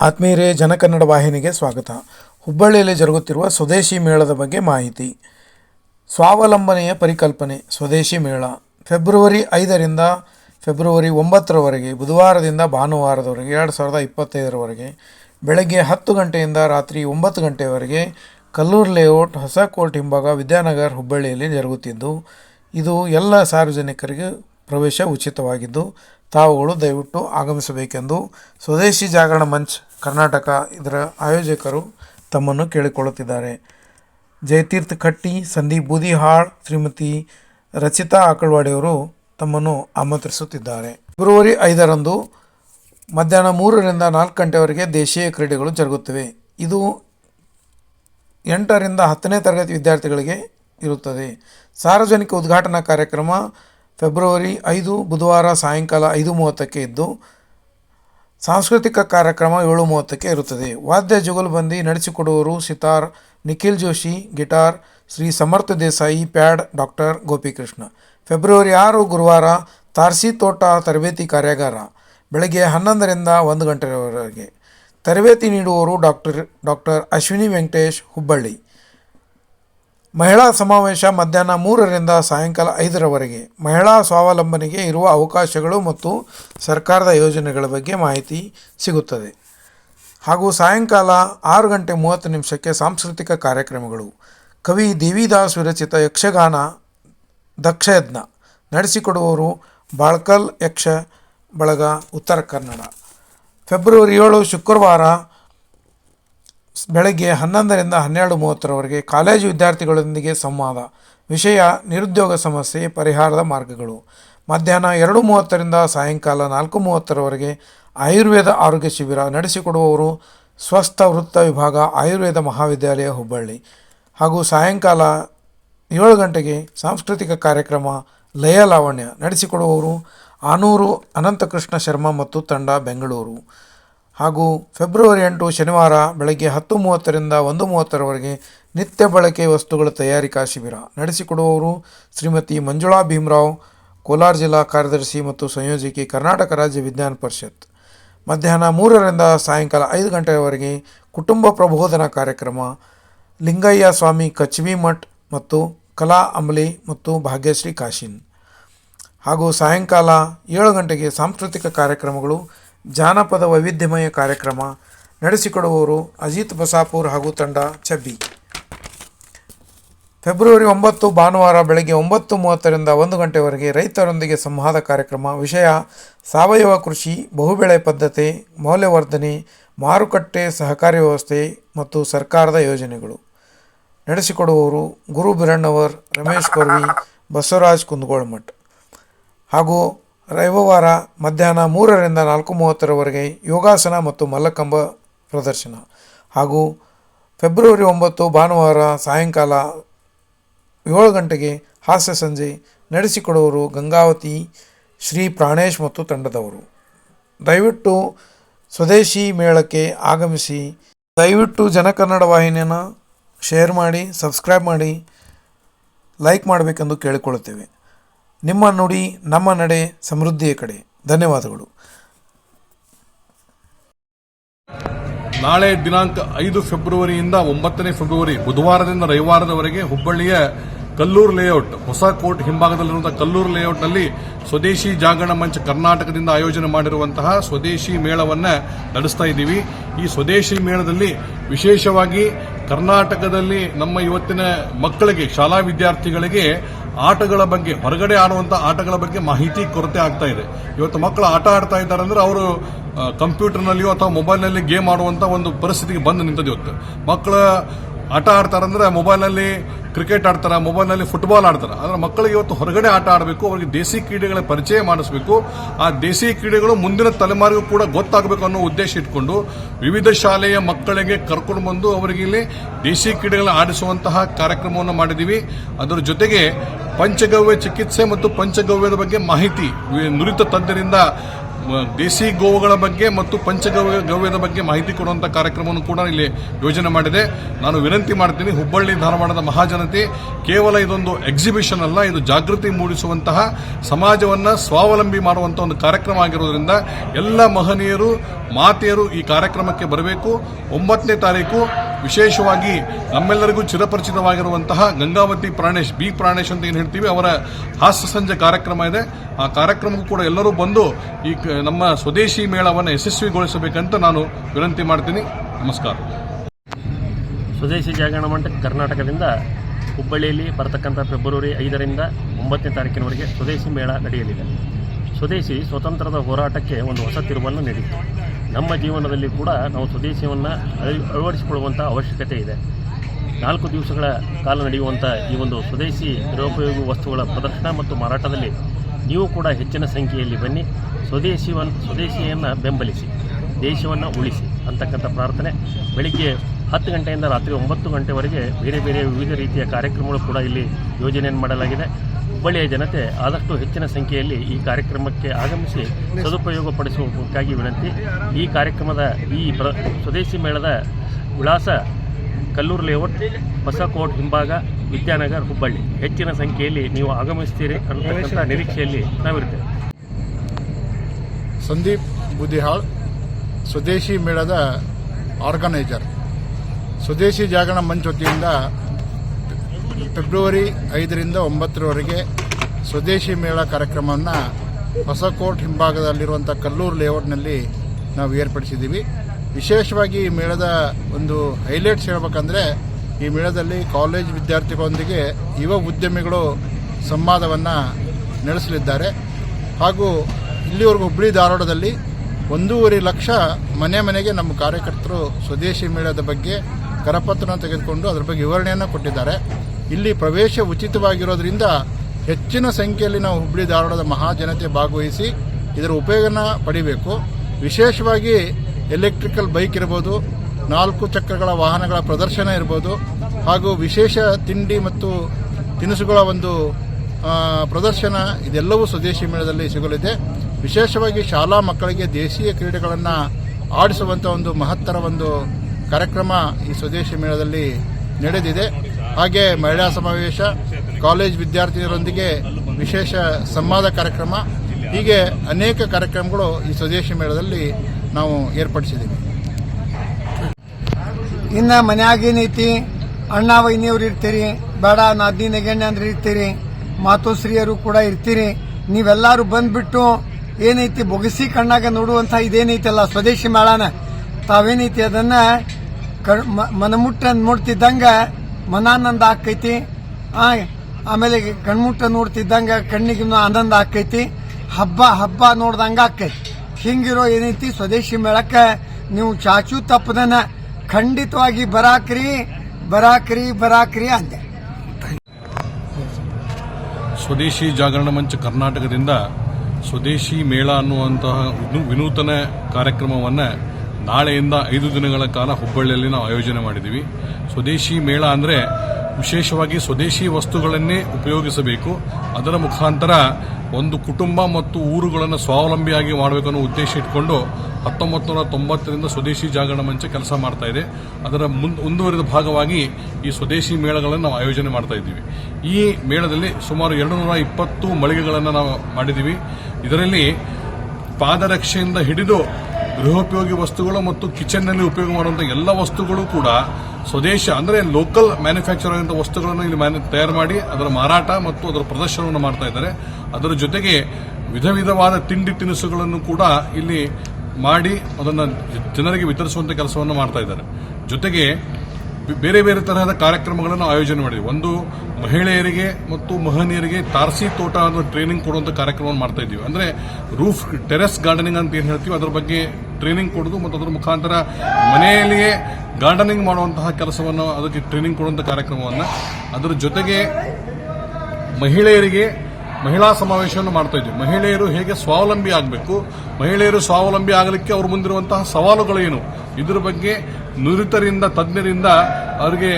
ಆತ್ಮೀಯರೇ, ಜನಕನ್ನಡ ವಾಹಿನಿಗೆ ಸ್ವಾಗತ. ಹುಬ್ಬಳ್ಳಿಯಲ್ಲಿ ಜರುಗುತ್ತಿರುವ ಸ್ವದೇಶಿ ಮೇಳದ ಬಗ್ಗೆ ಮಾಹಿತಿ. ಸ್ವಾವಲಂಬನೆಯ ಪರಿಕಲ್ಪನೆ, ಸ್ವದೇಶಿ ಮೇಳ. ಫೆಬ್ರವರಿ ಐದರಿಂದ ಫೆಬ್ರವರಿ ಒಂಬತ್ತರವರೆಗೆ, ಬುಧವಾರದಿಂದ ಭಾನುವಾರದವರೆಗೆ, ಎರಡು ಸಾವಿರದ ಇಪ್ಪತ್ತೈದರವರೆಗೆ, ಬೆಳಗ್ಗೆ ಹತ್ತು ಗಂಟೆಯಿಂದ ರಾತ್ರಿ ಒಂಬತ್ತು ಗಂಟೆಯವರೆಗೆ ಕಲ್ಲೂರು ಲೇಔಟ್ ಹೊಸ ಕೋರ್ಟ್ ಹಿಂಭಾಗ ವಿದ್ಯಾನಗರ್ ಹುಬ್ಬಳ್ಳಿಯಲ್ಲಿ ಜರುಗುತ್ತಿದ್ದು, ಇದು ಎಲ್ಲ ಸಾರ್ವಜನಿಕರಿಗೆ ಪ್ರವೇಶ ಉಚಿತವಾಗಿದ್ದು ತಾವುಗಳು ದಯವಿಟ್ಟು ಆಗಮಿಸಬೇಕೆಂದು ಸ್ವದೇಶಿ ಜಾಗರಣ ಮಂಚ್ ಕರ್ನಾಟಕ ಇದರ ಆಯೋಜಕರು ತಮ್ಮನ್ನು ಕೇಳಿಕೊಳ್ಳುತ್ತಿದ್ದಾರೆ. ಜಯತೀರ್ಥ ಕಟ್ಟಿ, ಸಂದೀಪ್ ಬೂದಿಹಾಳ್, ಶ್ರೀಮತಿ ರಚಿತಾ ಆಕಳ್ವಾಡಿಯವರು ತಮ್ಮನ್ನು ಆಮಂತ್ರಿಸುತ್ತಿದ್ದಾರೆ. ಫೆಬ್ರವರಿ ಐದರಂದು ಮಧ್ಯಾಹ್ನ ಮೂರರಿಂದ ನಾಲ್ಕು ಗಂಟೆವರೆಗೆ ದೇಶೀಯ ಕ್ರೀಡೆಗಳು ಜರುಗುತ್ತವೆ. ಇದು ಎಂಟರಿಂದ ಹತ್ತನೇ ತರಗತಿ ವಿದ್ಯಾರ್ಥಿಗಳಿಗೆ ಇರುತ್ತದೆ. ಸಾರ್ವಜನಿಕ ಉದ್ಘಾಟನಾ ಕಾರ್ಯಕ್ರಮ ಫೆಬ್ರವರಿ ಐದು, ಬುಧವಾರ ಸಾಯಂಕಾಲ ಐದು ಮೂವತ್ತಕ್ಕೆ ಇದ್ದು ಸಾಂಸ್ಕೃತಿಕ ಕಾರ್ಯಕ್ರಮ ಏಳು ಮೂವತ್ತಕ್ಕೆ ಇರುತ್ತದೆ. ವಾದ್ಯ jugalbandi ನಡೆಸಿಕೊಡುವರು sitar, Nikhil Joshi, guitar, Shri Samarth Desai, pad, doctor Gopikrishna. February ಆರು, ಗುರುವಾರ ತಾರ್ಸಿ ತೋಟ ತರಬೇತಿ ಕಾರ್ಯಾಗಾರ. ಬೆಳಗ್ಗೆ ಹನ್ನೊಂದರಿಂದ ಒಂದು ಗಂಟೆಯವರೆಗೆ ತರಬೇತಿ ನೀಡುವವರು ಡಾಕ್ಟರ್ ಡಾಕ್ಟರ್ ಅಶ್ವಿನಿ ವೆಂಕಟೇಶ್ ಹುಬ್ಬಳ್ಳಿ. ಮಹಿಳಾ ಸಮಾವೇಶ ಮಧ್ಯಾಹ್ನ ಮೂರರಿಂದ ಸಾಯಂಕಾಲ ಐದರವರೆಗೆ. ಮಹಿಳಾ ಸ್ವಾವಲಂಬನೆಗೆ ಇರುವ ಅವಕಾಶಗಳು ಮತ್ತು ಸರ್ಕಾರದ ಯೋಜನೆಗಳ ಬಗ್ಗೆ ಮಾಹಿತಿ ಸಿಗುತ್ತದೆ. ಹಾಗೂ ಸಾಯಂಕಾಲ ಆರು ಗಂಟೆ ಮೂವತ್ತು ನಿಮಿಷಕ್ಕೆ ಸಾಂಸ್ಕೃತಿಕ ಕಾರ್ಯಕ್ರಮಗಳು. ಕವಿ ದೇವಿದಾಸ್ ವಿರಚಿತ ಯಕ್ಷಗಾನ ದಕ್ಷಯಜ್ಞ ನಡೆಸಿಕೊಡುವವರು ಬಾಳ್ಕಲ್ ಯಕ್ಷ ಬಳಗ, ಉತ್ತರ ಕನ್ನಡ. ಫೆಬ್ರವರಿ ಏಳು ಶುಕ್ರವಾರ ಬೆಳಗ್ಗೆ ಹನ್ನೊಂದರಿಂದ ಹನ್ನೆರಡು ಮೂವತ್ತರವರೆಗೆ ಕಾಲೇಜು ವಿದ್ಯಾರ್ಥಿಗಳೊಂದಿಗೆ ಸಂವಾದ. ವಿಷಯ, ನಿರುದ್ಯೋಗ ಸಮಸ್ಯೆ, ಪರಿಹಾರದ ಮಾರ್ಗಗಳು. ಮಧ್ಯಾಹ್ನ ಎರಡು ಮೂವತ್ತರಿಂದ ಸಾಯಂಕಾಲ ನಾಲ್ಕು ಮೂವತ್ತರವರೆಗೆ ಆಯುರ್ವೇದ ಆರೋಗ್ಯ ಶಿಬಿರ ನಡೆಸಿಕೊಡುವವರು ಸ್ವಸ್ಥ ವೃತ್ತ ವಿಭಾಗ ಆಯುರ್ವೇದ ಮಹಾವಿದ್ಯಾಲಯ ಹುಬ್ಬಳ್ಳಿ. ಹಾಗೂ ಸಾಯಂಕಾಲ ಏಳು ಗಂಟೆಗೆ ಸಾಂಸ್ಕೃತಿಕ ಕಾರ್ಯಕ್ರಮ ಲಯ ಲಾವಣ್ಯ ನಡೆಸಿಕೊಡುವವರು ಆನೂರು ಅನಂತಕೃಷ್ಣ ಶರ್ಮಾ ಮತ್ತು ತಂಡ ಬೆಂಗಳೂರು. ಹಾಗೂ ಫೆಬ್ರವರಿ ಎಂಟು ಶನಿವಾರ ಬೆಳಗ್ಗೆ ಹತ್ತು ಮೂವತ್ತರಿಂದ ಒಂದು ಮೂವತ್ತರವರೆಗೆ ನಿತ್ಯ ಬಳಕೆ ವಸ್ತುಗಳ ತಯಾರಿಕಾ ಶಿಬಿರ ನಡೆಸಿಕೊಡುವವರು ಶ್ರೀಮತಿ ಮಂಜುಳಾ ಭೀಮರಾವ್, ಕೋಲಾರ ಜಿಲ್ಲಾ ಕಾರ್ಯದರ್ಶಿ ಮತ್ತು ಸಂಯೋಜಕಿ ಕರ್ನಾಟಕ ರಾಜ್ಯ ವಿಜ್ಞಾನ ಪರಿಷತ್. ಮಧ್ಯಾಹ್ನ ಮೂರರಿಂದ ಸಾಯಂಕಾಲ ಐದು ಗಂಟೆಯವರೆಗೆ ಕುಟುಂಬ ಪ್ರಬೋಧನಾ ಕಾರ್ಯಕ್ರಮ, ಲಿಂಗಯ್ಯ ಸ್ವಾಮಿ ಕಚ್ಮಿ ಮಠ್ ಮತ್ತು ಕಲಾ ಅಂಬಲಿ ಮತ್ತು ಭಾಗ್ಯಶ್ರೀ ಕಾಶಿನ್. ಹಾಗೂ ಸಾಯಂಕಾಲ ಏಳು ಗಂಟೆಗೆ ಸಾಂಸ್ಕೃತಿಕ ಕಾರ್ಯಕ್ರಮಗಳು ಜಾನಪದ ವೈವಿಧ್ಯಮಯ ಕಾರ್ಯಕ್ರಮ ನಡೆಸಿಕೊಡುವವರು ಅಜಿತ್ ಬಸಾಪುರ್ ಹಾಗೂ ತಂಡ ಚಬ್ಬಿ. ಫೆಬ್ರವರಿ ಒಂಬತ್ತು, ಭಾನುವಾರ ಬೆಳಗ್ಗೆ ಒಂಬತ್ತು ಮೂವತ್ತರಿಂದ ಒಂದು ಗಂಟೆವರೆಗೆ ರೈತರೊಂದಿಗೆ ಸಂವಾದ ಕಾರ್ಯಕ್ರಮ. ವಿಷಯ, ಸಾವಯವ ಕೃಷಿ, ಬಹುಬೆಳೆ ಪದ್ಧತಿ, ಮೌಲ್ಯವರ್ಧನೆ, ಮಾರುಕಟ್ಟೆ ಸಹಕಾರಿ ವ್ಯವಸ್ಥೆ ಮತ್ತು ಸರ್ಕಾರದ ಯೋಜನೆಗಳು. ನಡೆಸಿಕೊಡುವವರು ಗುರು ಬಿರಣ್ಣವರ್, ರಮೇಶ್ ಕೊರ್ವಿ, ಬಸವರಾಜ್ ಕುಂದಗೋಳಮಠ್. ಹಾಗೂ ರವಿವಾರ ಮಧ್ಯಾಹ್ನ ಮೂರರಿಂದ ನಾಲ್ಕು ಮೂವತ್ತರವರೆಗೆ ಯೋಗಾಸನ ಮತ್ತು ಮಲ್ಲಕಂಬ ಪ್ರದರ್ಶನ. ಹಾಗೂ ಫೆಬ್ರವರಿ ಒಂಬತ್ತು ಭಾನುವಾರ ಸಾಯಂಕಾಲ ಏಳು ಗಂಟೆಗೆ ಹಾಸ್ಯ ಸಂಜೆ ನಡೆಸಿಕೊಡುವರು ಗಂಗಾವತಿ, ಶ್ರೀ ಪ್ರಾಣೇಶ್ ಮತ್ತು ತಂಡದವರು. ದಯವಿಟ್ಟು ಸ್ವದೇಶಿ ಮೇಳಕ್ಕೆ ಆಗಮಿಸಿ, ದಯವಿಟ್ಟು ಜನಕನ್ನಡ ವಾಹಿನಿಯನ್ನು ಶೇರ್ ಮಾಡಿ, ಸಬ್ಸ್ಕ್ರೈಬ್ ಮಾಡಿ, ಲೈಕ್ ಮಾಡಬೇಕೆಂದು ಕೇಳಿಕೊಳ್ಳುತ್ತೇವೆ. ನಿಮ್ಮ ನುಡಿ, ನಮ್ಮ ನಡೆ, ಸಮೃದ್ಧಿಯ ಕಡೆ. ಧನ್ಯವಾದಗಳು. ನಾಳೆ ದಿನಾಂಕ ಐದು ಫೆಬ್ರವರಿಯಿಂದ ಒಂಬತ್ತನೇ ಫೆಬ್ರವರಿ, ಬುಧವಾರದಿಂದ ರವಿವಾರದವರೆಗೆ ಹುಬ್ಬಳ್ಳಿಯ ಕಲ್ಲೂರು ಲೇಔಟ್, ಹೊಸ ಕೋರ್ಟ್ ಹಿಂಭಾಗದಲ್ಲಿರುವಂತಹ ಕಲ್ಲೂರು ಲೇಔಟ್ನಲ್ಲಿ ಸ್ವದೇಶಿ ಜಾಗರಣ ಮಂಚ ಕರ್ನಾಟಕದಿಂದ ಆಯೋಜನೆ ಮಾಡಿರುವಂತಹ ಸ್ವದೇಶಿ ಮೇಳವನ್ನು ನಡೆಸ್ತಾ ಇದ್ದೀವಿ. ಈ ಸ್ವದೇಶಿ ಮೇಳದಲ್ಲಿ ವಿಶೇಷವಾಗಿ ಕರ್ನಾಟಕದಲ್ಲಿ ನಮ್ಮ ಇವತ್ತಿನ ಮಕ್ಕಳಿಗೆ, ಶಾಲಾ ವಿದ್ಯಾರ್ಥಿಗಳಿಗೆ ಆಟಗಳ ಬಗ್ಗೆ, ಹೊರಗಡೆ ಆಡುವಂತಹ ಆಟಗಳ ಬಗ್ಗೆ ಮಾಹಿತಿ ಕೊರತೆ ಆಗ್ತಾ ಇದೆ. ಇವತ್ತು ಮಕ್ಕಳು ಆಟ ಆಡ್ತಾ ಇದ್ದಾರೆ ಅಂದ್ರೆ ಅವರು ಕಂಪ್ಯೂಟರ್ನಲ್ಲಿಯೋ ಅಥವಾ ಮೊಬೈಲ್ನಲ್ಲಿ ಗೇಮ್ ಆಡುವಂತ ಒಂದು ಪರಿಸ್ಥಿತಿಗೆ ಬಂದು ನಿಂತದ್ದು ಇವತ್ತು. ಮಕ್ಕಳು ಆಟ ಆಡ್ತಾರಂದ್ರೆ ಮೊಬೈಲ್ನಲ್ಲಿ ಕ್ರಿಕೆಟ್ ಆಡ್ತಾರೆ, ಮೊಬೈಲ್ನಲ್ಲಿ ಫುಟ್ಬಾಲ್ ಆಡ್ತಾರೆ. ಆದ್ರೆ ಮಕ್ಕಳಿಗೆ ಇವತ್ತು ಹೊರಗಡೆ ಆಟ ಆಡಬೇಕು, ಅವರಿಗೆ ದೇಸಿ ಕ್ರೀಡೆಗಳ ಪರಿಚಯ ಮಾಡಿಸಬೇಕು. ಆ ದೇಸಿ ಕ್ರೀಡೆಗಳು ಮುಂದಿನ ತಲೆಮಾರಿಗೂ ಕೂಡ ಗೊತ್ತಾಗಬೇಕು ಅನ್ನೋ ಉದ್ದೇಶ ಇಟ್ಕೊಂಡು ವಿವಿಧ ಶಾಲೆಯ ಮಕ್ಕಳಿಗೆ ಕರ್ಕೊಂಡು ಬಂದು ಅವರಿಗೆ ಇಲ್ಲಿ ದೇಸಿ ಕ್ರೀಡೆಗಳನ್ನ ಆಡಿಸುವಂತಹ ಕಾರ್ಯಕ್ರಮವನ್ನು ಮಾಡಿದ್ದೀವಿ. ಅದರ ಜೊತೆಗೆ ಪಂಚಗವ್ಯ ಚಿಕಿತ್ಸೆ ಮತ್ತು ಪಂಚಗವ್ಯದ ಬಗ್ಗೆ ಮಾಹಿತಿ ನುರಿತ ತಜ್ಞರಿಂದ ದೇಸಿ ಗೋವುಗಳ ಬಗ್ಗೆ ಮತ್ತು ಪಂಚಗವ್ಯ ಗವ್ಯದ ಬಗ್ಗೆ ಮಾಹಿತಿ ಕೊಡುವಂಥ ಕಾರ್ಯಕ್ರಮವನ್ನು ಕೂಡ ಇಲ್ಲಿ ಯೋಜನೆ ಮಾಡಿದೆ. ನಾನು ವಿನಂತಿ ಮಾಡ್ತೀನಿ, ಹುಬ್ಬಳ್ಳಿ ಧಾರವಾಡದ ಮಹಾಜನತೆ ಕೇವಲ ಇದೊಂದು ಎಕ್ಸಿಬಿಷನ್ ಅಲ್ಲ, ಇದು ಜಾಗೃತಿ ಮೂಡಿಸುವಂತಹ, ಸಮಾಜವನ್ನು ಸ್ವಾವಲಂಬಿ ಮಾಡುವಂಥ ಒಂದು ಕಾರ್ಯಕ್ರಮ ಆಗಿರೋದ್ರಿಂದ ಎಲ್ಲ ಮಹನೀಯರು, ಮಾತೆಯರು ಈ ಕಾರ್ಯಕ್ರಮಕ್ಕೆ ಬರಬೇಕು. ಒಂಬತ್ತನೇ ತಾರೀಕು ವಿಶೇಷವಾಗಿ ನಮ್ಮೆಲ್ಲರಿಗೂ ಚಿರಪರಿಚಿತವಾಗಿರುವಂತಹ ಗಂಗಾವತಿ ಪ್ರಾಣೇಶ್, ಬಿ ಪ್ರಾಣೇಶ್ ಅಂತ ಏನು ಹೇಳ್ತೀವಿ, ಅವರ ಹಾಸ್ಯ ಸಂಜೆ ಕಾರ್ಯಕ್ರಮ ಇದೆ. ಆ ಕಾರ್ಯಕ್ರಮಕ್ಕೂ ಕೂಡ ಎಲ್ಲರೂ ಬಂದು ಈ ನಮ್ಮ ಸ್ವದೇಶಿ ಮೇಳವನ್ನು ಯಶಸ್ವಿಗೊಳಿಸಬೇಕಂತ ನಾನು ವಿನಂತಿ ಮಾಡ್ತೀನಿ. ನಮಸ್ಕಾರ. ಸ್ವದೇಶಿ ಜಾಗರಣ ಮಂಟಪ ಕರ್ನಾಟಕದಿಂದ ಹುಬ್ಬಳ್ಳಿಯಲ್ಲಿ ಬರತಕ್ಕಂಥ ಫೆಬ್ರವರಿ ಐದರಿಂದ ಒಂಬತ್ತನೇ ತಾರೀಕಿನವರೆಗೆ ಸ್ವದೇಶಿ ಮೇಳ ನಡೆಯಲಿದೆ. ಸ್ವದೇಶಿ ಸ್ವತಂತ್ರದ ಹೋರಾಟಕ್ಕೆ ಒಂದು ಹೊಸ ತಿರುವನ್ನು ನೀಡಿತು ನಮ್ಮ ಜೀವನದಲ್ಲಿ ಕೂಡ ನಾವು ಸ್ವದೇಶವನ್ನು ಅಳ- ಅಳವಡಿಸಿಕೊಳ್ಳುವಂಥ ಅವಶ್ಯಕತೆ ಇದೆ. ನಾಲ್ಕು ದಿವಸಗಳ ಕಾಲ ನಡೆಯುವಂಥ ಈ ಒಂದು ಸ್ವದೇಶಿ ಗೃಹೋಪಯೋಗಿ ವಸ್ತುಗಳ ಪ್ರದರ್ಶನ ಮತ್ತು ಮಾರಾಟದಲ್ಲಿ ನೀವು ಕೂಡ ಹೆಚ್ಚಿನ ಸಂಖ್ಯೆಯಲ್ಲಿ ಬನ್ನಿ. ಸ್ವದೇಶಿವನ್, ಸ್ವದೇಶಿಯನ್ನು ಬೆಂಬಲಿಸಿ, ದೇಶವನ್ನು ಉಳಿಸಿ ಅಂತಕ್ಕಂಥ ಪ್ರಾರ್ಥನೆ. ಬೆಳಿಗ್ಗೆ ಹತ್ತು ಗಂಟೆಯಿಂದ ರಾತ್ರಿ ಒಂಬತ್ತು ಗಂಟೆವರೆಗೆ ಬೇರೆ ಬೇರೆ ವಿವಿಧ ರೀತಿಯ ಕಾರ್ಯಕ್ರಮಗಳು ಕೂಡ ಇಲ್ಲಿ ಯೋಜನೆಯನ್ನು ಮಾಡಲಾಗಿದೆ. ಹುಬ್ಬಳ್ಳಿಯ ಜನತೆ ಆದಷ್ಟು ಹೆಚ್ಚಿನ ಸಂಖ್ಯೆಯಲ್ಲಿ ಈ ಕಾರ್ಯಕ್ರಮಕ್ಕೆ ಆಗಮಿಸಿ ಸದುಪಯೋಗ ಪಡಿಸುವುದಕ್ಕಾಗಿ ವಿನಂತಿ. ಈ ಕಾರ್ಯಕ್ರಮದ ಈ ಪ್ರ, ಸ್ವದೇಶಿ ಮೇಳದ ವಿಳಾಸ ಕಲ್ಲೂರು ಲೇಔಟ್, ಹೊಸಕೋಟ್, ಹಿಂಭಾಗ, ವಿದ್ಯಾನಗರ್, ಹುಬ್ಬಳ್ಳಿ. ಹೆಚ್ಚಿನ ಸಂಖ್ಯೆಯಲ್ಲಿ ನೀವು ಆಗಮಿಸ್ತೀರಿ ಅನ್ನತಕ್ಕಂಥ ನಿರೀಕ್ಷೆಯಲ್ಲಿ ನಾವಿರ್ತೇವೆ ಸಂದೀಪ್ ಬುದಿಹಾಳ್, ಸ್ವದೇಶಿ ಮೇಳದ ಆರ್ಗನೈಜರ್. ಸ್ವದೇಶಿ ಜಾಗರಣ ಮಂಚ್ ವತಿಯಿಂದ ಫೆಬ್ರವರಿ ಐದರಿಂದ ಒಂಬತ್ತರವರೆಗೆ ಸ್ವದೇಶಿ ಮೇಳ ಕಾರ್ಯಕ್ರಮವನ್ನು ಹೊಸಕೋಟ್ ಹಿಂಭಾಗದಲ್ಲಿರುವಂಥ ಕಲ್ಲೂರು ಲೇಔಟ್ನಲ್ಲಿ ನಾವು ಏರ್ಪಡಿಸಿದ್ದೀವಿ. ವಿಶೇಷವಾಗಿ ಈ ಮೇಳದ ಒಂದು ಹೈಲೈಟ್ಸ್ ಹೇಳಬೇಕಂದ್ರೆ, ಈ ಮೇಳದಲ್ಲಿ ಕಾಲೇಜ್ ವಿದ್ಯಾರ್ಥಿಗಳೊಂದಿಗೆ ಯುವ ಉದ್ಯಮಿಗಳು ಸಂವಾದವನ್ನು ನಡೆಸಲಿದ್ದಾರೆ. ಹಾಗೂ ಇಲ್ಲಿವರೆಗೂ ಹುಬ್ಬಳ್ಳಿ ಧಾರವಾಡದಲ್ಲಿ ಒಂದೂವರೆ ಲಕ್ಷ ಮನೆ ಮನೆಗೆ ನಮ್ಮ ಕಾರ್ಯಕರ್ತರು ಸ್ವದೇಶಿ ಮೇಳದ ಬಗ್ಗೆ ಕರಪತ್ರನ ತೆಗೆದುಕೊಂಡು ಅದರ ಬಗ್ಗೆ ವಿವರಣೆಯನ್ನು ಕೊಟ್ಟಿದ್ದಾರೆ. ಇಲ್ಲಿ ಪ್ರವೇಶ ಉಚಿತವಾಗಿರೋದ್ರಿಂದ ಹೆಚ್ಚಿನ ಸಂಖ್ಯೆಯಲ್ಲಿ ನಾವು ಹುಬ್ಬಳ್ಳಿ ಧಾರವಾಡದ ಮಹಾಜನತೆ ಭಾಗವಹಿಸಿ ಇದರ ಉಪಯೋಗನ ಪಡಿಬೇಕು. ವಿಶೇಷವಾಗಿ ಎಲೆಕ್ಟ್ರಿಕಲ್ ಬೈಕ್ ಇರ್ಬೋದು, ನಾಲ್ಕು ಚಕ್ರಗಳ ವಾಹನಗಳ ಪ್ರದರ್ಶನ ಇರ್ಬೋದು, ಹಾಗೂ ವಿಶೇಷ ತಿಂಡಿ ಮತ್ತು ತಿನಿಸುಗಳ ಒಂದು ಪ್ರದರ್ಶನ ಇದೆಲ್ಲವೂ ಸ್ವದೇಶಿ ಮೇಳದಲ್ಲಿ ಸಿಗಲಿದೆ. ವಿಶೇಷವಾಗಿ ಶಾಲಾ ಮಕ್ಕಳಿಗೆ ದೇಶೀಯ ಕ್ರೀಡೆಗಳನ್ನು ಆಡಿಸುವಂಥ ಒಂದು ಮಹತ್ತರ ಒಂದು ಕಾರ್ಯಕ್ರಮ ಈ ಸ್ವದೇಶಿ ಮೇಳದಲ್ಲಿ ನಡೆದಿದೆ. ಹಾಗೆ ಮಹಿಳಾ ಸಮಾವೇಶ, ಕಾಲೇಜ್ ವಿದ್ಯಾರ್ಥಿನಿಯರೊಂದಿಗೆ ವಿಶೇಷ ಸಂವಾದ ಕಾರ್ಯಕ್ರಮ, ಹೀಗೆ ಅನೇಕ ಕಾರ್ಯಕ್ರಮಗಳು ಈ ಸ್ವದೇಶಿ ಮೇಳದಲ್ಲಿ ನಾವು ಏರ್ಪಡಿಸಿದ್ದೀವಿ. ಇನ್ನು ಮನ್ಯಾಗ ಏನೈತಿ ಅಣ್ಣ ವೈನಿಯವ್ರು ಇರ್ತೀರಿ, ಬೇಡ, ನಾದಿನಿ ನೆಗಣ್ಣ ಅಂದ್ರೆ ಇರ್ತೀರಿ ಮಾತೋಶ್ರೀಯರು ಕೂಡ ಇರ್ತೀರಿ, ನೀವೆಲ್ಲರೂ ಬಂದ್ಬಿಟ್ಟು ಏನೈತಿ ಬೊಗಸಿ ಕಣ್ಣಾಗ ನೋಡುವಂತ ಇದೇನೈತಲ್ಲ ಸ್ವದೇಶಿ ಮೇಳನ, ತಾವೇನೈತಿ ಅದನ್ನ ಮನಮುಟ್ಟ ನೋಡ್ತಿದ್ದಂಗ ಮನಾನಂದ ಆಕೈತಿ. ಆಮೇಲೆ ಕಣ್ಮುಟ್ಟ ನೋಡ್ತಿದ್ದಂಗ ಕಣ್ಣಿಗೆ ಆನಂದ ಆಕೈತಿ. ಹಬ್ಬ ಹಬ್ಬ ನೋಡ್ದಂಗ ಆಕೈತಿ ಹಿಂಗಿರೋ ಏನೈತಿ ಸ್ವದೇಶಿ ಮೇಳಕ್ಕೆ ನೀವು ಚಾಚು ತಪ್ಪದನ ಖಂಡಿತವಾಗಿ ಬರಾಕ್ರಿ ಬರಾಕ್ರಿ ಬರಾಕ್ರಿ ಅಂದೆ. ಸ್ವದೇಶಿ ಜಾಗರಣ ಮಂಚ ಕರ್ನಾಟಕದಿಂದ ಸ್ವದೇಶಿ ಮೇಳ ಅನ್ನುವಂತಹ ವಿನು- ವಿನೂತನ ಕಾರ್ಯಕ್ರಮವನ್ನು ನಾಳೆಯಿಂದ ಐದು ದಿನಗಳ ಕಾಲ ಹುಬ್ಬಳ್ಳಿಯಲ್ಲಿ ನಾವು ಆಯೋಜನೆ ಮಾಡಿದ್ದೀವಿ. ಸ್ವದೇಶಿ ಮೇಳ ಅಂದರೆ ವಿಶೇಷವಾಗಿ ಸ್ವದೇಶಿ ವಸ್ತುಗಳನ್ನೇ ಉಪಯೋಗಿಸಬೇಕು. ಅದರ ಮುಖಾಂತರ ಒಂದು ಕುಟುಂಬ ಮತ್ತು ಊರುಗಳನ್ನು ಸ್ವಾವಲಂಬಿಯಾಗಿ ಮಾಡಬೇಕು ಅನ್ನೋ ಉದ್ದೇಶ ಇಟ್ಕೊಂಡು ಹತ್ತೊಂಬತ್ತು ನೂರ ತೊಂಬತ್ತರಿಂದ ಸ್ವದೇಶಿ ಜಾಗರಣ ಮಂಚ ಕೆಲಸ ಮಾಡ್ತಾ ಇದೆ. ಅದರ ಮುಂದುವರಿದ ಭಾಗವಾಗಿ ಈ ಸ್ವದೇಶಿ ಮೇಳಗಳನ್ನು ನಾವು ಆಯೋಜನೆ ಮಾಡ್ತಾ ಇದ್ದೀವಿ. ಈ ಮೇಳದಲ್ಲಿ ಸುಮಾರು ಎರಡು ನೂರ ಇಪ್ಪತ್ತು ಮಳಿಗೆಗಳನ್ನು ನಾವು ಮಾಡಿದ್ದೀವಿ. ಇದರಲ್ಲಿ ಪಾದರಕ್ಷೆಯಿಂದ ಹಿಡಿದು ಗೃಹೋಪಯೋಗಿ ವಸ್ತುಗಳು ಮತ್ತು ಕಿಚನ್ನಲ್ಲಿ ಉಪಯೋಗ ಮಾಡುವಂಥ ಎಲ್ಲ ವಸ್ತುಗಳು ಕೂಡ ಸ್ವದೇಶ ಅಂದರೆ ಲೋಕಲ್ ಮ್ಯಾನುಫ್ಯಾಕ್ಚರ್ ಆಗಿರುವಂತಹ ವಸ್ತುಗಳನ್ನು ಇಲ್ಲಿ ಮ್ಯಾನು ತಯಾರು ಮಾಡಿ ಅದರ ಮಾರಾಟ ಮತ್ತು ಅದರ ಪ್ರದರ್ಶನವನ್ನು ಮಾಡ್ತಾ ಇದ್ದಾರೆ. ಅದರ ಜೊತೆಗೆ ವಿಧ ವಿಧವಾದ ತಿಂಡಿ ತಿನಿಸುಗಳನ್ನು ಕೂಡ ಇಲ್ಲಿ ಮಾಡಿ ಅದನ್ನು ಜನರಿಗೆ ವಿತರಿಸುವಂಥ ಕೆಲಸವನ್ನು ಮಾಡ್ತಾ ಇದ್ದಾರೆ. ಜೊತೆಗೆ ಬೇರೆ ಬೇರೆ ತರಹದ ಕಾರ್ಯಕ್ರಮಗಳನ್ನು ಆಯೋಜನೆ ಮಾಡಿದ್ವಿ. ಒಂದು ಮಹಿಳೆಯರಿಗೆ ಮತ್ತು ಮಹನೀಯರಿಗೆ ತಾರಸಿ ತೋಟ ಅನ್ನೋ ಟ್ರೈನಿಂಗ್ ಕೊಡುವಂತ ಕಾರ್ಯಕ್ರಮವನ್ನು ಮಾಡ್ತಾ ಇದ್ದೀವಿ. ಅಂದ್ರೆ ರೂಫ್ ಟೆರೆಸ್ ಗಾರ್ಡನಿಂಗ್ ಅಂತ ಏನು ಹೇಳ್ತೀವಿ ಅದರ ಬಗ್ಗೆ ಟ್ರೈನಿಂಗ್ ಕೊಡೋದು ಮತ್ತು ಅದರ ಮುಖಾಂತರ ಮನೆಯಲ್ಲಿಯೇ ಗಾರ್ಡನಿಂಗ್ ಮಾಡುವಂತಹ ಕೆಲಸವನ್ನು ಅದಕ್ಕೆ ಟ್ರೈನಿಂಗ್ ಕೊಡುವಂಥ ಕಾರ್ಯಕ್ರಮವನ್ನು ಅದರ ಜೊತೆಗೆ ಮಹಿಳೆಯರಿಗೆ ಮಹಿಳಾ ಸಮಾವೇಶವನ್ನು ಮಾಡ್ತಾ ಇದ್ದೀವಿ. ಮಹಿಳೆಯರು ಹೇಗೆ ಸ್ವಾವಲಂಬಿ ಆಗಬೇಕು? ಮಹಿಳೆಯರು ಸ್ವಾವಲಂಬಿ ಆಗಲಿಕ್ಕೆ ಅವರು ಮುಂದಿರುವಂತಹ ಸವಾಲುಗಳೇನು ಇದರ ಬಗ್ಗೆ ನುರಿತರಿಂದ, ತಜ್ಞರಿಂದ ಅವರಿಗೆ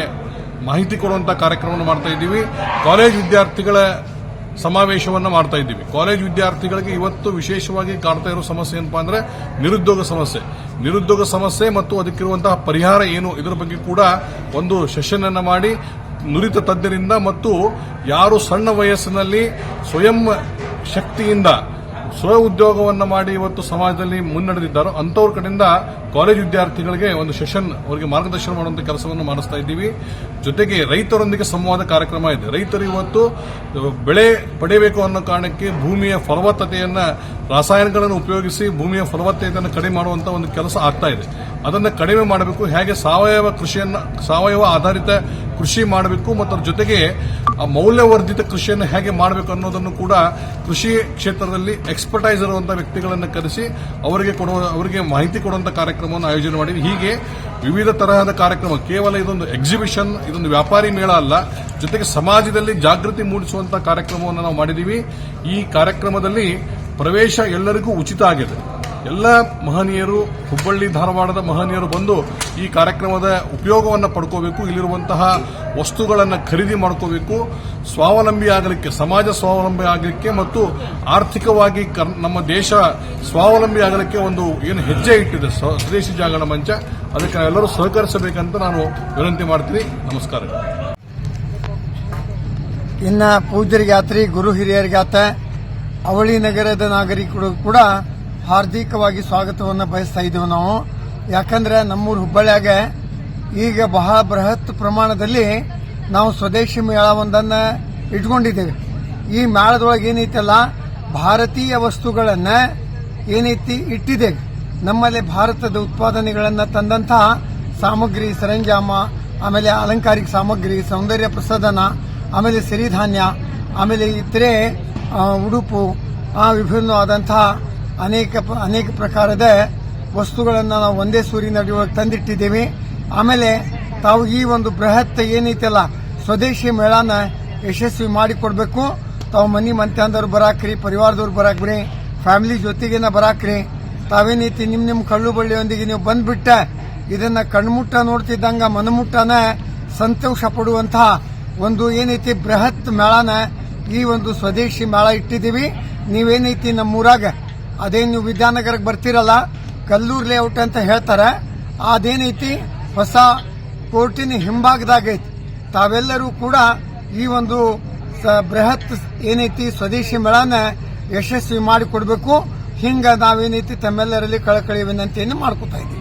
ಮಾಹಿತಿ ಕೊಡುವಂತಹ ಕಾರ್ಯಕ್ರಮವನ್ನು ಮಾಡ್ತಾ ಇದ್ದೀವಿ. ಕಾಲೇಜ್ ವಿದ್ಯಾರ್ಥಿಗಳ ಸಮಾವೇಶವನ್ನು ಮಾಡ್ತಾ ಇದ್ದೀವಿ. ಕಾಲೇಜ್ ವಿದ್ಯಾರ್ಥಿಗಳಿಗೆ ಇವತ್ತು ವಿಶೇಷವಾಗಿ ಕಾಣ್ತಾ ಇರೋ ಸಮಸ್ಯೆ ಏನಪ್ಪಾ ಅಂದ್ರೆ ನಿರುದ್ಯೋಗ ಸಮಸ್ಯೆ. ನಿರುದ್ಯೋಗ ಸಮಸ್ಯೆ ಮತ್ತು ಅದಕ್ಕಿರುವಂತಹ ಪರಿಹಾರ ಏನು? ಇದರ ಬಗ್ಗೆ ಕೂಡ ಒಂದು ಸೆಷನ್ ಅನ್ನು ಮಾಡಿ ನುರಿತ ತಜ್ಞರಿಂದ ಮತ್ತು ಯಾರು ಸಣ್ಣ ವಯಸ್ಸಿನಲ್ಲಿ ಸ್ವಯಂ ಶಕ್ತಿಯಿಂದ ಸ್ವ ಉದ್ಯೋಗವನ್ನು ಮಾಡಿ ಇವತ್ತು ಸಮಾಜದಲ್ಲಿ ಮುನ್ನಡೆದಿದ್ದಾರೋ ಅಂಥವ್ರ ಕಡೆಯಿಂದ ಕಾಲೇಜ್ ವಿದ್ಯಾರ್ಥಿಗಳಿಗೆ ಒಂದು ಸೆಷನ್ ಅವರಿಗೆ ಮಾರ್ಗದರ್ಶನ ಮಾಡುವಂಥ ಕೆಲಸವನ್ನು ಮಾಡಿಸ್ತಾ ಇದ್ದೀವಿ. ಜೊತೆಗೆ ರೈತರೊಂದಿಗೆ ಸಂವಾದ ಕಾರ್ಯಕ್ರಮ ಇದೆ. ರೈತರು ಇವತ್ತು ಬೆಳೆ ಪಡೆಯಬೇಕು ಅನ್ನೋ ಕಾರಣಕ್ಕೆ ಭೂಮಿಯ ಫಲವತ್ತತೆಯನ್ನ ರಾಸಾಯನಿಕಗಳನ್ನು ಉಪಯೋಗಿಸಿ ಭೂಮಿಯ ಫಲವತ್ತತೆಯನ್ನು ಕಡಿಮೆ ಮಾಡುವಂತ ಒಂದು ಕೆಲಸ ಆಗ್ತಾ ಇದೆ. ಅದನ್ನು ಕಡಿಮೆ ಮಾಡಬೇಕು, ಹೇಗೆ ಸಾವಯವ ಕೃಷಿಯನ್ನು, ಸಾವಯವ ಆಧಾರಿತ ಕೃಷಿ ಮಾಡಬೇಕು ಮತ್ತು ಅದರ ಜೊತೆಗೆ ಮೌಲ್ಯವರ್ಧಿತ ಕೃಷಿಯನ್ನು ಹೇಗೆ ಮಾಡಬೇಕು ಅನ್ನೋದನ್ನು ಕೂಡ ಕೃಷಿ ಕ್ಷೇತ್ರದಲ್ಲಿ ಎಕ್ಸ್ಪರ್ಟೈಸ್ ಇರುವಂತಹ ವ್ಯಕ್ತಿಗಳನ್ನು ಕರೆಸಿ ಅವರಿಗೆ ಕೊಡುವ, ಅವರಿಗೆ ಮಾಹಿತಿ ಕೊಡುವಂತ ಕಾರ್ಯಕ್ರಮವನ್ನು ಆಯೋಜನೆ ಮಾಡಿದ್ವಿ. ಹೀಗೆ ವಿವಿಧ ತರಹದ ಕಾರ್ಯಕ್ರಮ, ಕೇವಲ ಇದೊಂದು ಎಕ್ಸಿಬಿಷನ್ ಇದೊಂದು ವ್ಯಾಪಾರಿ ಮೇಳ ಅಲ್ಲ, ಜೊತೆಗೆ ಸಮಾಜದಲ್ಲಿ ಜಾಗೃತಿ ಮೂಡಿಸುವಂತಹ ಕಾರ್ಯಕ್ರಮವನ್ನು ನಾವು ಮಾಡಿದ್ದೀವಿ ಈ ಕಾರ್ಯಕ್ರಮದಲ್ಲಿ ಪ್ರವೇಶ ಎಲ್ಲರಿಗೂ ಉಚಿತ ಆಗಿದೆ. ಎಲ್ಲ ಮಹನೀಯರು, ಹುಬ್ಬಳ್ಳಿ, ಧಾರವಾಡದ ಮಹನೀಯರು ಬಂದು ಈ ಕಾರ್ಯಕ್ರಮದ ಉಪಯೋಗವನ್ನು ಪಡ್ಕೋಬೇಕು, ಇಲ್ಲಿರುವಂತಹ ವಸ್ತುಗಳನ್ನು ಖರೀದಿ ಮಾಡ್ಕೋಬೇಕು. ಸ್ವಾವಲಂಬಿ ಆಗಲಿಕ್ಕೆ, ಸಮಾಜ ಸ್ವಾವಲಂಬಿ ಆಗಲಿಕ್ಕೆ ಮತ್ತು ಆರ್ಥಿಕವಾಗಿ ನಮ್ಮ ದೇಶ ಸ್ವಾವಲಂಬಿ ಆಗಲಿಕ್ಕೆ ಒಂದು ಏನು ಹೆಜ್ಜೆ ಇಟ್ಟಿದೆ ಸ್ವ- ಸ್ವದೇಶಿ ಜಾಗರಣ ಮಂಚ. ಅದಕ್ಕೆ ಎಲ್ಲರೂ ಸಹಕರಿಸಬೇಕಂತ ನಾನು ವಿನಂತಿ ಮಾಡ್ತೀನಿ. ನಮಸ್ಕಾರ ಪೂಜ್ಯರಿಗೆ ಆತ್ರಿ ಗುರು ಹಿರಿಯರಿಗಾತ ಅವಳಿ ನಗರದ ನಾಗರಿಕರು ಕೂಡ ಹಾರ್ದಿಕವಾಗಿ ಸ್ವಾಗತವನ್ನು ಬಯಸ್ತಾ ಇದ್ದೇವೆ ನಾವು. ಯಾಕಂದ್ರೆ ನಮ್ಮೂರು ಹುಬ್ಬಳ್ಳಿಯಾಗ ಈಗ ಬಹಳ ಬೃಹತ್ ಪ್ರಮಾಣದಲ್ಲಿ ನಾವು ಸ್ವದೇಶಿ ಮೇಳ ಒಂದನ್ನ ಇಟ್ಕೊಂಡಿದ್ದೇವೆ. ಈ ಮೇಳದೊಳಗೆ ಏನೈತಲ್ಲ, ಭಾರತೀಯ ವಸ್ತುಗಳನ್ನ ಏನೈತಿ ಇಟ್ಟಿದ್ದೇವೆ. ನಮ್ಮಲ್ಲಿ ಭಾರತದ ಉತ್ಪಾದನೆಗಳನ್ನ ತಂದಂತಹ ಸಾಮಗ್ರಿ, ಸರಂಜಾಮ, ಆಮೇಲೆ ಅಲಂಕಾರಿಕ ಸಾಮಗ್ರಿ, ಸೌಂದರ್ಯ ಪ್ರಸಾದನ ಆಮೇಲೆ ಸಿರಿಧಾನ್ಯ, ಆಮೇಲೆ ಇತರೆ ಉಡುಪು, ಆ ವಿಭಿನ್ನವಾದಂತಹ ಅನೇಕ ಅನೇಕ ಪ್ರಕಾರದ ವಸ್ತುಗಳನ್ನು ನಾವು ಒಂದೇ ಸೂರಿನಡಿ ಒಳಗೆ ತಂದಿಟ್ಟಿದ್ದೀವಿ. ಆಮೇಲೆ ತಾವು ಈ ಒಂದು ಬೃಹತ್ ಏನೈತಲ್ಲ, ಸ್ವದೇಶಿ ಮೇಳನ ಯಶಸ್ವಿ ಮಾಡಿಕೊಡ್ಬೇಕು. ತಾವು ಮನೆ ಮಂತ್ಯಾಂದವ್ರು ಬರಾಕ್ರಿ, ಪರಿವಾರದವ್ರು ಬರಾಕ್ರಿ, ಫ್ಯಾಮಿಲಿ ಜೊತೆಗೇನ ಬರಾಕ್ರಿ. ತಾವೇನೈತಿ ನಿಮ್ ನಿಮ್ ಕಳ್ಳು ಬಳ್ಳಿಯೊಂದಿಗೆ ನೀವು ಬಂದ್ಬಿಟ್ಟ, ಇದನ್ನ ಕಣ್ಮುಟ್ಟ ನೋಡ್ತಿದ್ದಂಗ ಮನಮುಟ್ಟನ ಸಂತೋಷ ಪಡುವಂತಹ ಒಂದು ಏನೈತಿ ಬೃಹತ್ ಮೇಳನ ಈ ಒಂದು ಸ್ವದೇಶಿ ಮೇಳ ಇಟ್ಟಿದ್ದೀವಿ. ನೀವೇನೈತಿ ನಮ್ಮೂರಾಗ? ಅದೇ ನೀವು ವಿದ್ಯಾನಗರಕ್ಕೆ ಬರ್ತಿರಲ್ಲ, ಕಲ್ಲೂರು ಲೇಔಟ್ ಅಂತ ಹೇಳ್ತಾರೆ. ಅದೇನೈತಿ? ಹೊಸ ಕೋರ್ಟಿನ ಹಿಂಭಾಗದಾಗೈತಿ. ತಾವೆಲ್ಲರೂ ಕೂಡ ಈ ಒಂದು ಬೃಹತ್ ಏನೈತಿ ಸ್ವದೇಶಿ ಮೇಳನ ಯಶಸ್ವಿ ಮಾಡಿಕೊಡ್ಬೇಕು. ಹಿಂಗ ನಾವೇನೈತಿ ತಮ್ಮೆಲ್ಲರಲ್ಲಿ ಕಳಕಳಿ ವಿನಂತಿಯನ್ನು ಮಾಡ್ಕೊತಾ ಇದ್ದೀವಿ.